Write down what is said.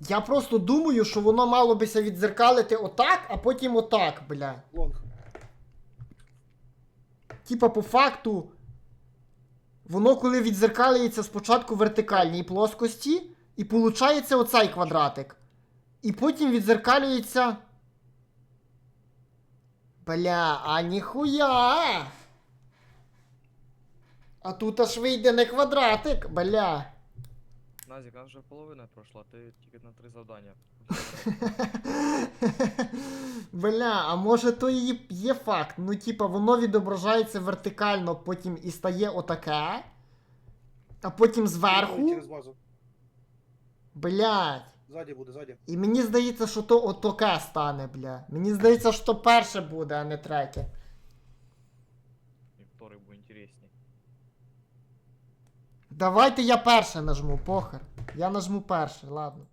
Я просто думаю, що воно мало бися відзеркалити отак, а потім отак, бля. Лонг. Типа, по факту, воно коли відзеркалюється спочатку в вертикальній плоскості, і виходить оцей квадратик. І потім відзеркалюється. Бля, а ніхуя! А тут аж вийде не квадратик, бля. Назік, нас вже половина пройшла, ти тільки на три завдання. Бля, а може то і є факт. Ну, типа, воно відображається вертикально, потім і стає отаке. А потім зверху. Через базу. Блядь. Ззаді буде, ззаді. І мені здається, що то отаке стане, бля. Мені здається, що то перше буде, а не третє. І вторий буде інтересний. Давайте я перше нажму, похер. Я нажму перше, ладно.